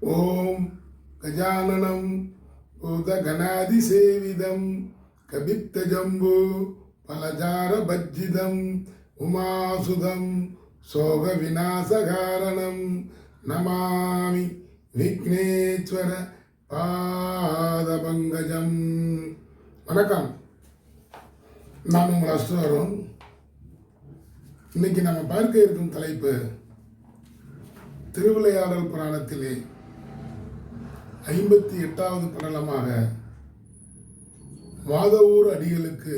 ஓம் கஜானனம் பூதகணாதிசேவிதம் கபித்தஜம்பு பலஜார பஜ்ஜிதம் உமாசுதம் சோக விநாசகாரணம் நமாமி விக்னேஸ்வர பாதபங்கஜம். வணக்கம். நாம் உங்கள் அஸ்வரம் இன்னைக்கு நம்ம பார்க்க இருக்கும் தலைப்பு திருவிளையாடல் புராணத்திலே ஐம்பத்தி எட்டாவது படலமாக வாதவூர் அடிகளுக்கு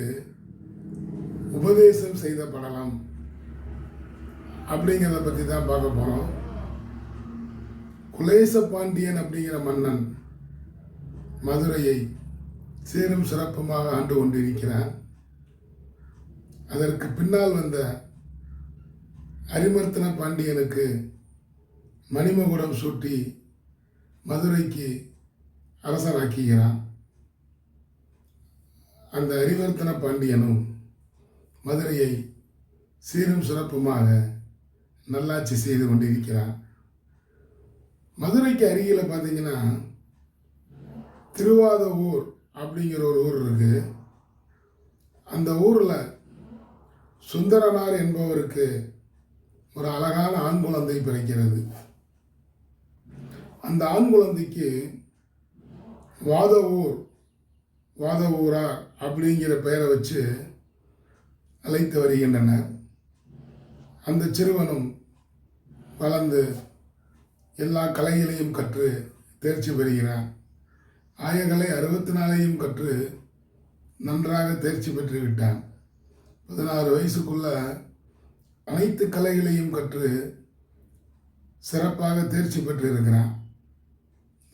உபதேசம் செய்த படலம் அப்படிங்கிறத பற்றி தான் பார்க்க போகிறோம் குலேச பாண்டியன் அப்படிங்கிற மன்னன் மதுரையை சீரும் சிறப்புமாக ஆண்டு கொண்டிருக்கிறான். அதற்கு பின்னால் வந்த அரிமர்த்தன பாண்டியனுக்கு மணிமகுடம் சூட்டி மதுரைக்கு அரசனாக்குகிறான். அந்த அரிவர்த்தன பாண்டியனும் மதுரையை சீரும் சிறப்புமாக நல்லாட்சி செய்து கொண்டிருக்கிறான் மதுரைக்கு அருகில் பார்த்தீங்கன்னா திருவாத ஊர் அப்படிங்கிற ஒரு ஊர் இருக்குது அந்த ஊரில் சுந்தரனார் என்பவருக்கு ஒரு அழகான ஆண் குழந்தை பிறக்கிறது. அந்த ஆண் குழந்தைக்கு வாத ஊர் அப்படிங்கிற பெயரை வச்சு அழைத்து வருகின்றனர். அந்த சிறுவனும் வளர்ந்து எல்லா கலைகளையும் கற்று தேர்ச்சி பெறுகிறான். ஆயகலை அறுபத்தி நாலையும் கற்று நன்றாக தேர்ச்சி பெற்று விட்டான். பதினாறு வயசுக்குள்ள அனைத்து கலைகளையும் கற்று சிறப்பாக தேர்ச்சி பெற்று இருக்கிறான்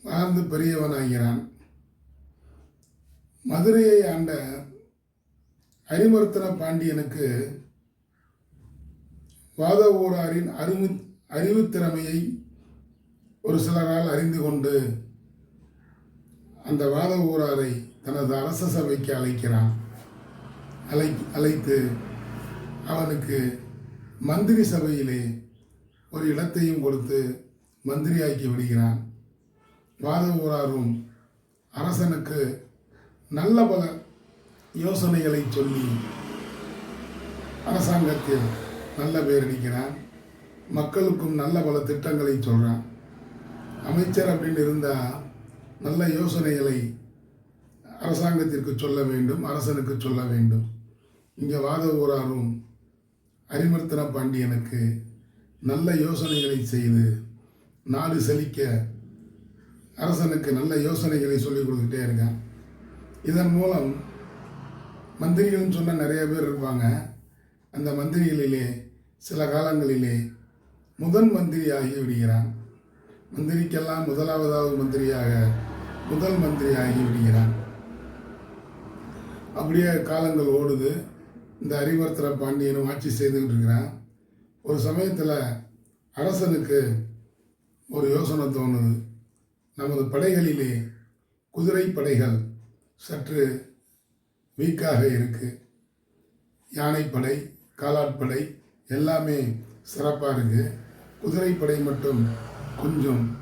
வாழ்ந்து பெரியவனாகிறான். மதுரையை ஆண்ட அரிமர்த்தன பாண்டியனுக்கு வாத ஊராரின் அறிவு அறிவுத்திறமையை ஒரு சிலரால் அறிந்து கொண்டு அந்த வாத ஊராரை தனது அரச சபைக்கு அழைக்கிறான். அழை அழைத்து அவனுக்கு மந்திரி சபையிலே ஒரு இடத்தையும் கொடுத்து மந்திரியாக்கி விடுகிறான். பாதவூராரும் அரசனுக்கு நல்ல பல யோசனைகளை சொல்லி அரசாங்கத்தில் நல்ல பேர் அடிக்கிறான். மக்களுக்கும் நல்ல பல திட்டங்களை சொல்கிறான் அமைச்சர் அப்படின்னு இருந்தால் நல்ல யோசனைகளை அரசாங்கத்திற்கு சொல்ல வேண்டும் அரசனுக்கு சொல்ல வேண்டும். இங்கே வாத ஊராரும் அரிமர்த்தன பாண்டியனுக்கு நல்ல யோசனைகளை செய்து நாடு செழிக்க அரசனுக்கு நல்ல யோசனைகளை சொல்லிக் கொடுத்துட்டே இருக்கான். இதன் மூலம் மந்திரிகள்னு சொன்ன நிறைய பேர் இருப்பாங்க. அந்த மந்திரிகளிலே சில காலங்களிலே முதன் மந்திரி ஆகி விடுகிறான். மந்திரிக்கெல்லாம் முதலாவதாவது மந்திரியாக முதல் மந்திரி ஆகி விடுகிறான். அப்படியே காலங்கள் ஓடுது. இந்த அறிவர்த்தர பாண்டியனும் ஆட்சி செய்துகிட்டு இருக்கிறான் ஒரு சமயத்தில் அரசனுக்கு ஒரு யோசனை தோணுது. நமது படைகளிலே குதிரை படைகள் சற்று வீக்காக இருக்கு. யானைப்படை காலாட்படை எல்லாமே சிறப்பாக இருக்குது குதிரைப்படை மட்டும் கொஞ்சம்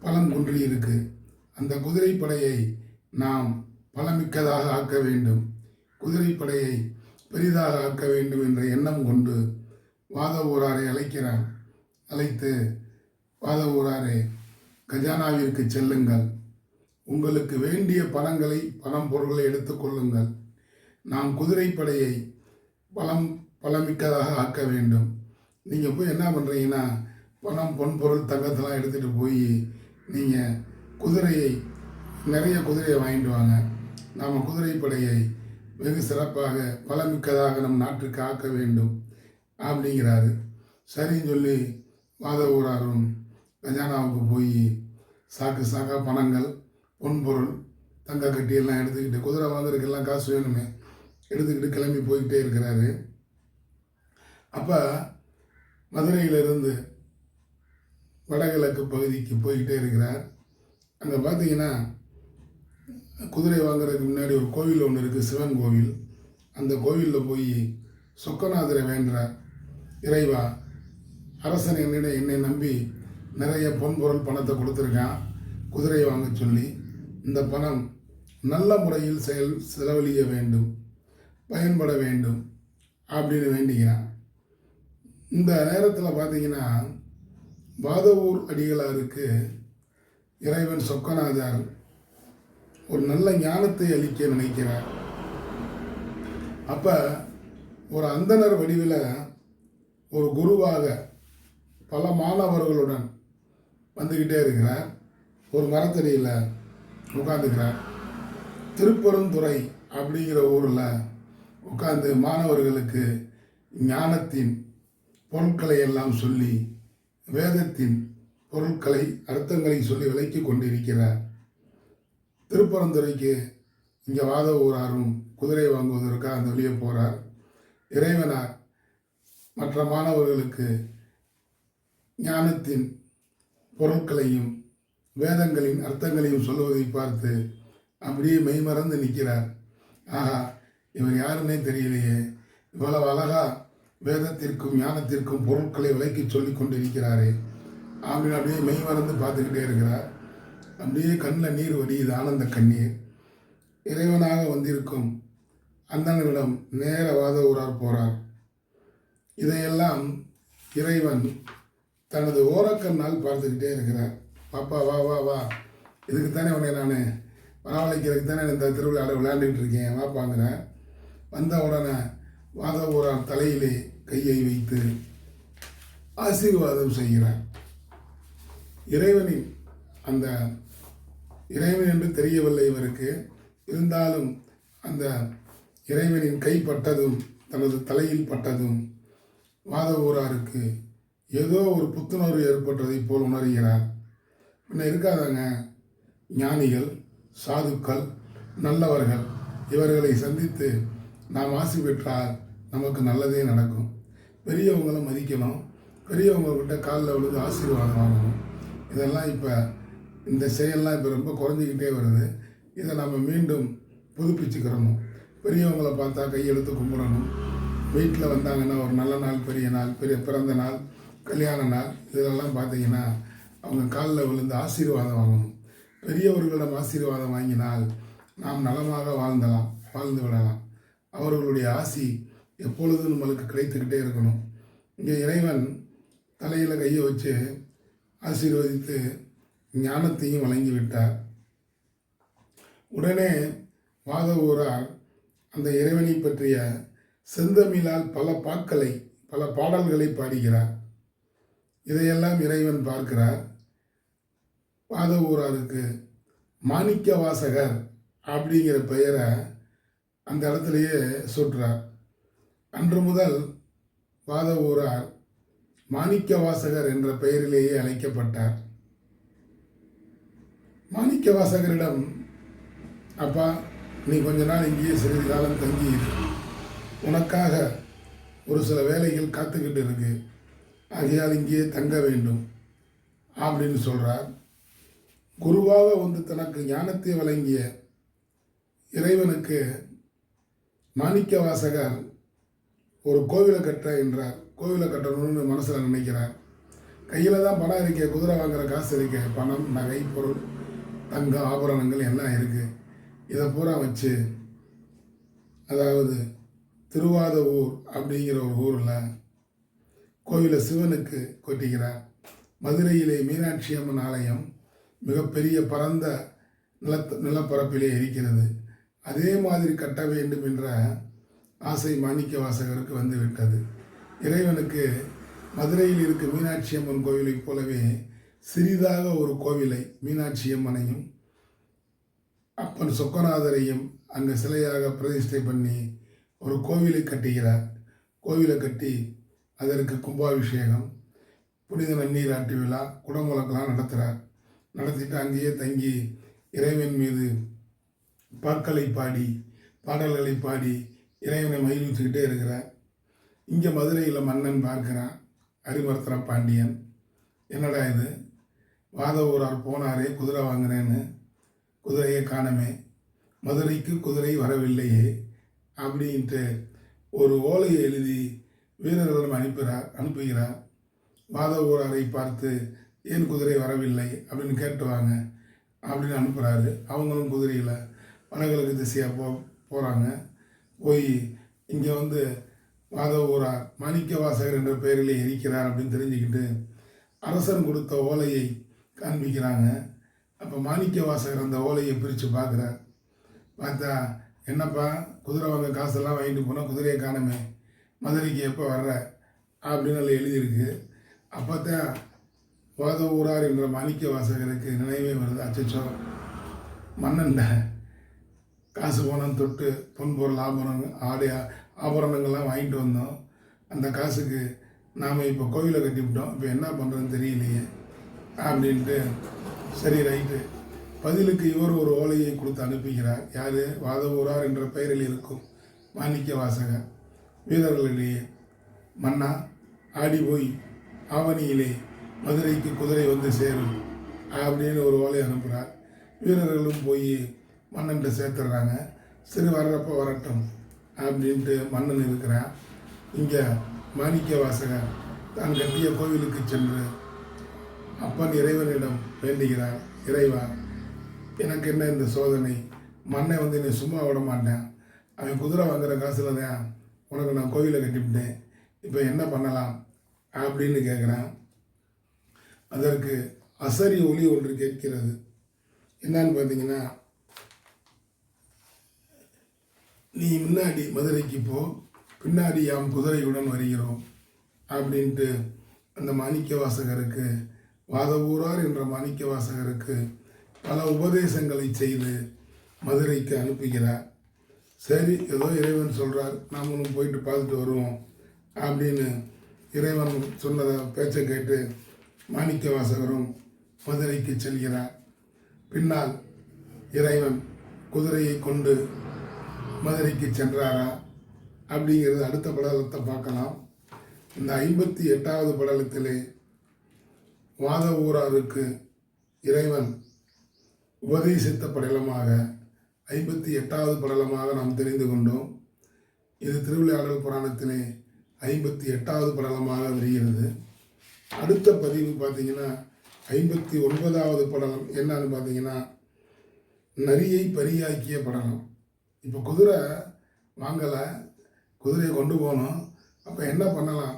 பலம் குன்றி இருக்கு. அந்த குதிரைப்படையை நாம் பலமிக்கதாக ஆக்க வேண்டும். குதிரைப்படையை பெரிதாக ஆக்க வேண்டும் என்ற எண்ணம் கொண்டு வாத ஊராரை அழைக்கிறான். அழைத்து வாத ஊராரை கஜானாவிற்கு செல்லுங்கள். உங்களுக்கு வேண்டிய பணங்களை பணம் பொருட்களை எடுத்துக்கொள்ளுங்கள் நாம் குதிரைப்படையை பலம் பலமிக்கதாக ஆக்க வேண்டும். நீங்கள் போய் என்ன பண்ணுறீங்கன்னா பணம் பொன் பொருள் தங்கத்தெல்லாம் எடுத்துகிட்டு போய் நீங்கள் குதிரையை நிறைய குதிரையை வாங்கிட்டு வாங்க. நாம் குதிரைப்படையை வெகு சிறப்பாக பலமிக்கதாக நம் நாட்டுக்கு ஆக்க வேண்டும். அப்படிங்கிறாரு. சரின்னு சொல்லி வாத ஊராரும் கஜானாவுக்கு போய் சாக்கு சாக்கா பணங்கள் பொன்பொருள் தங்க கட்டியெல்லாம் எடுத்துக்கிட்டு குதிரை வாங்குறதுக்கெல்லாம் காசு வேணுமே எடுத்துக்கிட்டு கிளம்பி போய்கிட்டே இருக்கிறாரு. அப்போ மதுரையிலிருந்து வடகிழக்கு பகுதிக்கு போய்கிட்டே இருக்கிறார். அங்கே பார்த்தீங்கன்னா குதிரை வாங்குறதுக்கு முன்னாடி ஒரு கோவில் ஒன்று இருக்குது சிவன் கோவில். அந்த கோவிலில் போய் சொக்கநாதரை வேண்டுறார் இறைவா அரசன் என்னிடம் என்னை நம்பி நிறைய பொன்பொருள் பணத்தை கொடுத்துருக்கான். குதிரையை வாங்க சொல்லி இந்த பணம் நல்ல முறையில் செயல் செலவழிய வேண்டும் பயன்பட வேண்டும் அப்படின்னு வேண்டிக்கிறான். இந்த நேரத்தில் பார்த்தீங்கன்னா வாதவூர் அடிகளாருக்கு இறைவன் சொக்கநாதர் ஒரு நல்ல ஞானத்தை அளிக்க நினைக்கிறார். அப்போ ஒரு அந்தணர் வடிவில் ஒரு குருவாக பல மாணவர்களுடன் வந்துக்கிட்டே இருக்கிறார். ஒரு மரத்தடியில் உட்காந்துக்கிறார் திருப்பெருந்துறை அப்படிங்கிற ஊரில் உட்காந்து மாணவர்களுக்கு ஞானத்தின் பொருட்களை எல்லாம் சொல்லி வேதத்தின் பொருட்களை அர்த்தங்களை சொல்லி விளக்கி கொண்டிருக்கிறார். திருப்பரந்துரைக்கு இங்கே வாத ஊராரும் குதிரை வாங்குவதற்காக அந்த வெளியே போகிறார் இறைவனார் மற்ற மாணவர்களுக்கு ஞானத்தின் பொருட்களையும் வேதங்களின் அர்த்தங்களையும் சொல்லுவதை பார்த்து அப்படியே மெய்மறந்து நிற்கிறார். ஆஹா இவர் யாருன்னே தெரியலையே. இவ்வளவு அழகா வேதத்திற்கும் ஞானத்திற்கும் பொருட்களை விளக்கி சொல்லி கொண்டிருக்கிறாரே. அப்படின்னு அப்படியே மெய் மறந்து பார்த்துக்கிட்டே இருக்கிறார். அப்படியே கண்ணில் நீர் வடியுது ஆனந்த கண்ணீர். இறைவனாக வந்திருக்கும் அந்தனிடம் நேர வாத ஊரார் போகிறார் இதையெல்லாம் இறைவன் தனது ஓரக்கண்ணால் பார்த்துக்கிட்டே இருக்கிறார். பாப்பா வா வா வா. இதுக்கு தானே உன்னை நான் வரவழைக்கிறதுக்கு தானே இந்த திருவிழாவில் விளையாண்டுக்கிட்டு இருக்கேன். வாப்பாங்கிறேன் வந்த உடனே வாத ஊரார் தலையிலே கையை வைத்து ஆசீர்வாதம் செய்கிறார். இறைவனின் அந்த இறைவன் என்று தெரியவில்லை இவருக்கு. இருந்தாலும் அந்த இறைவனின் கைப்பட்டதும் தனது தலையில் பட்டதும் வாத ஊராருக்கு ஏதோ ஒரு புத்துணர்வு ஏற்பட்டதைப் போல் உணர்கிறார். பின்ன இருக்காதாங்க ஞானிகள் சாதுக்கள் நல்லவர்கள். இவர்களை சந்தித்து நாம் ஆசி பெற்றால் நமக்கு நல்லதே நடக்கும். பெரியவங்களை மதிக்கணும். பெரியவங்கக்கிட்ட காலில் விழுந்து ஆசீர்வாதம் வாங்கணும். இதெல்லாம் இப்போ இந்த செயல்லாம் இப்போ ரொம்ப குறைஞ்சிக்கிட்டே வருது. இதை நம்ம மீண்டும் புதுப்பிச்சுக்கிறணும் பெரியவங்களை பார்த்தா கையெழுத்து கும்பிடணும். வீட்டில் வந்தாங்கன்னா ஒரு நல்ல நாள் பெரிய நாள் பெரிய பிறந்த நாள் கல்யாண நாள் இதெல்லாம் பார்த்தீங்கன்னா அவங்க காலில் விழுந்து ஆசீர்வாதம் வாங்கணும். பெரியவர்களிடம் ஆசீர்வாதம் வாங்கினால் நாம் நலமாக வாழ்ந்தலாம் வாழ்ந்து விடலாம். அவர்களுடைய ஆசி எப்பொழுதும் நம்மளுக்கு கிடைத்துக்கிட்டே இருக்கணும். இங்கே இறைவன் தலையில் கையை வச்சு ஆசீர்வதித்து ஞானத்தையும் வழங்கி விட்டார் உடனே வாதவூரார் அந்த இறைவனை பற்றிய செந்தமிழால் பல பாக்களை பல பாடல்களை பாடுகிறார். இதையெல்லாம் இறைவன் பார்க்கிறார். பாதவூராருக்கு மாணிக்க வாசகர் அப்படிங்கிற பெயரை அந்த இடத்துலையே சொல்கிறார் அன்று முதல் பாதவூரார் மாணிக்க வாசகர் என்ற பெயரிலேயே அழைக்கப்பட்டார். மாணிக்க வாசகரிடம் அப்பா நீ கொஞ்ச நாள் இங்கேயே சிறிது காலம் தங்கி உனக்காக ஒரு சில வேலைகள் காத்துக்கிட்டு இருக்குது ஆகையால் இங்கேயே தங்க வேண்டும். அப்படின்னு சொல்கிறார் குருவாக வந்து தனக்கு ஞானத்தை வழங்கிய இறைவனுக்கு மாணிக்க வாசகர் ஒரு கோவிலை கட்ட என்றார். கோவிலை கட்டணும்னு மனசில் நினைக்கிறார். கையில் தான் பணம் இருக்க குதிரை வாங்குகிற காசு இருக்க பணம் நகை பொருள் தங்க ஆபரணங்கள் எல்லாம் இருக்குது இதை பூரா வச்சு அதாவது திருவாத ஊர் அப்படிங்கிற ஒரு ஊரில் கோவிலை சிவனுக்கு கொட்டிக்கிறார். மதுரையிலே மீனாட்சி அம்மன் ஆலயம் மிகப்பெரிய பரந்த நில நிலப்பரப்பிலே இருக்கிறது. அதே மாதிரி கட்ட வேண்டும் என்ற ஆசை மாணிக்க வாசகருக்கு வந்து விட்டது இறைவனுக்கு மதுரையில் இருக்க மீனாட்சி அம்மன் கோவிலைப் போலவே சிறிதாக ஒரு கோவிலை மீனாட்சி அம்மனையும் அப்பன் சொக்கநாதரையும் அங்கே சிலையாக பிரதிஷ்டை பண்ணி ஒரு கோவிலை கட்டுகிறார். கோவிலை கட்டி அதற்கு கும்பாபிஷேகம் புனித நன்னீராட்டு விழா குடமுழக்கெல்லாம் நடத்துகிறார் நடத்திட்டு அங்கேயே தங்கி இறைவன் மீது பாக்களை பாடி பாடல்களை பாடி இறைவனை மகிழ்ச்சிக்கிட்டே இருக்கிறார். இங்கே மதுரையில் மன்னன் பார்க்கிறான் அரிமர்த்தன பாண்டியன். என்னடா இது? வாத ஊரார் போனாரே குதிரை வாங்குறேன்னு. குதிரையை காணமே. மதுரைக்கு குதிரை வரவில்லையே அப்படின்ட்டு ஒரு ஓலையை எழுதி வீரர்களிடம் அனுப்புகிறார். அனுப்புகிறார் வாதவ ஊராரை பார்த்து ஏன் குதிரை வரவில்லை? அப்படின்னு கேட்டுவாங்க அப்படின்னு அனுப்புகிறாரு அவங்களும் குதிரையில் வடகிழக்கு திசையாக போ போகிறாங்க போய் இங்கே வந்து மாதவூரா மாணிக்க வாசகர் என்ற பெயரில் இருக்கிறார் அப்படின்னு தெரிஞ்சுக்கிட்டு அரசன் கொடுத்த ஓலையை காண்பிக்கிறாங்க. அப்போ மாணிக்க வாசகர் அந்த ஓலையை பிரித்து பார்க்குறார். பார்த்தா என்னப்பா குதிரை வாங்க காசெல்லாம் வாங்கிட்டு போனால் குதிரையை காணுமே. மதுரைக்கு எப்போ வர்ற அப்படின்னு அதில் எழுதியிருக்கு. அப்போ தான் போத ஊரார் என்ற மாணிக்க வாசகருக்கு நினைவே வருது. அச்சோ மன்னன்ட காசு பணம் தொட்டு பொன்பொருள் ஆபரணம் ஆடை ஆபரணங்கள்லாம் வாங்கிட்டு வந்தோம். அந்த காசுக்கு நாம் இப்போ கோவிலை கட்டிவிட்டோம். இப்போ என்ன பண்ணுறதுன்னு தெரியலையே அப்படின்ட்டு சரி ரைட்டு. பதிலுக்கு இவர் ஒரு ஓலையை கொடுத்து அனுப்புகிறார். யார்? வாதவூரார் என்ற பெயரில் இருக்கும் மாணிக்க வாசகர். வீரர்களிடையே மன்னா ஆடி போய் ஆவணியிலே மதுரைக்கு குதிரை வந்து சேரும் அப்படின்னு ஒரு ஓலை அனுப்புகிறார் வீரர்களும் போய் மன்னன்ட்டு சேர்த்துடுறாங்க சரி வர்றப்போ வரட்டும் அப்படின்ட்டு மன்னன் இருக்கிறான். இங்கே மாணிக்க வாசகர் தான் கட்டிய கோவிலுக்கு சென்று அப்பன் இறைவனிடம் வேண்டுகிறார். இறைவா எனக்கு என்ன இந்த சோதனை? மண்ணை வந்து என்னை சும்மா விட மாட்டேன். அவன் குதிரை வாங்குற காசுல தான் உனக்கு நான் கோவிலை கட்டிவிட்டேன். இப்போ என்ன பண்ணலாம் அப்படின்னு கேட்குறான். அதற்கு அசரி ஒளி ஒன்று கேட்கிறது. என்னன்னு பார்த்தீங்கன்னா நீ முன்னாடி மதுரைக்கு போ பின்னாடி யாம் குதிரையுடன் வருகிறோம் அப்படின்ட்டு அந்த மாணிக்க வாசகருக்கு வாதவூரார் என்ற மாணிக்க வாசகருக்கு பல உபதேசங்களை செய்து மதுரைக்கு அனுப்புகிறார். சரி ஏதோ இறைவன் சொல்கிறார் நாமளும் போயிட்டு பார்த்துட்டு வருவோம் அப்படின்னு இறைவன் சொன்னதை பேச்சை கேட்டு மாணிக்க வாசகரும் மதுரைக்கு செல்கிறார். பின்னால் இறைவன் குதிரையை கொண்டு மதுரைக்கு சென்றாரா அப்படிங்கிறது அடுத்த படலத்தை பார்க்கலாம். இந்த ஐம்பத்தி எட்டாவது படலத்திலே வாத ஊராருக்கு இறைவன் உபதேசித்த படலமாக ஐம்பத்தி எட்டாவது படலமாக நாம் தெரிந்து கொண்டோம். இது திருவிளையாடல் புராணத்திலே ஐம்பத்தி எட்டாவது படலமாக வருகிறது. அடுத்த பதிவு பார்த்தீங்கன்னா ஐம்பத்தி ஒன்பதாவது படலம் என்னன்னு பார்த்தீங்கன்னா நரியை பரியாக்கிய படலம். இப்போ குதிரை வாங்கலை குதிரையை கொண்டு போகணும். அப்போ என்ன பண்ணலாம்?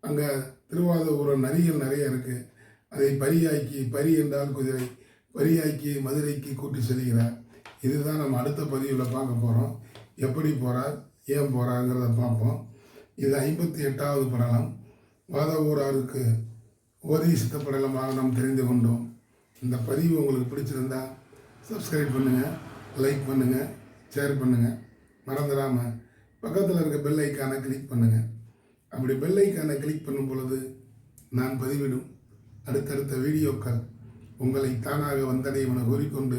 அங்கே திருவாதூரம் நரிகள் நிறைய இருக்குது அதை பரியாக்கி பரி என்றால் குதிரை பரியாக்கி மதுரைக்கு கூட்டி செல்கிறார். இதுதான் நம்ம அடுத்த பதிவில் பார்க்க போகிறோம் எப்படி போகிறார் ஏன் போகிறாங்கிறத பார்ப்போம். இது ஐம்பத்தி எட்டாவது படலம். வாத ஊராருக்கு உபதேசித்த படலமாக நாம் தெரிந்து கொண்டோம். இந்த பதிவு உங்களுக்கு பிடிச்சிருந்தா சப்ஸ்கிரைப் பண்ணுங்கள் லைக் பண்ணுங்கள் ஷேர் பண்ணுங்கள் மறந்துடாமல் பக்கத்தில் இருக்க பெல் ஐக்கானை கிளிக் பண்ணுங்கள் அப்படி பெல் ஐக்கானை கிளிக் பண்ணும் பொழுது நான் பதிவிடும். அடுத்தடுத்த வீடியோக்கள் உங்களை தானாக வந்தடையும் என கூறிக்கொண்டு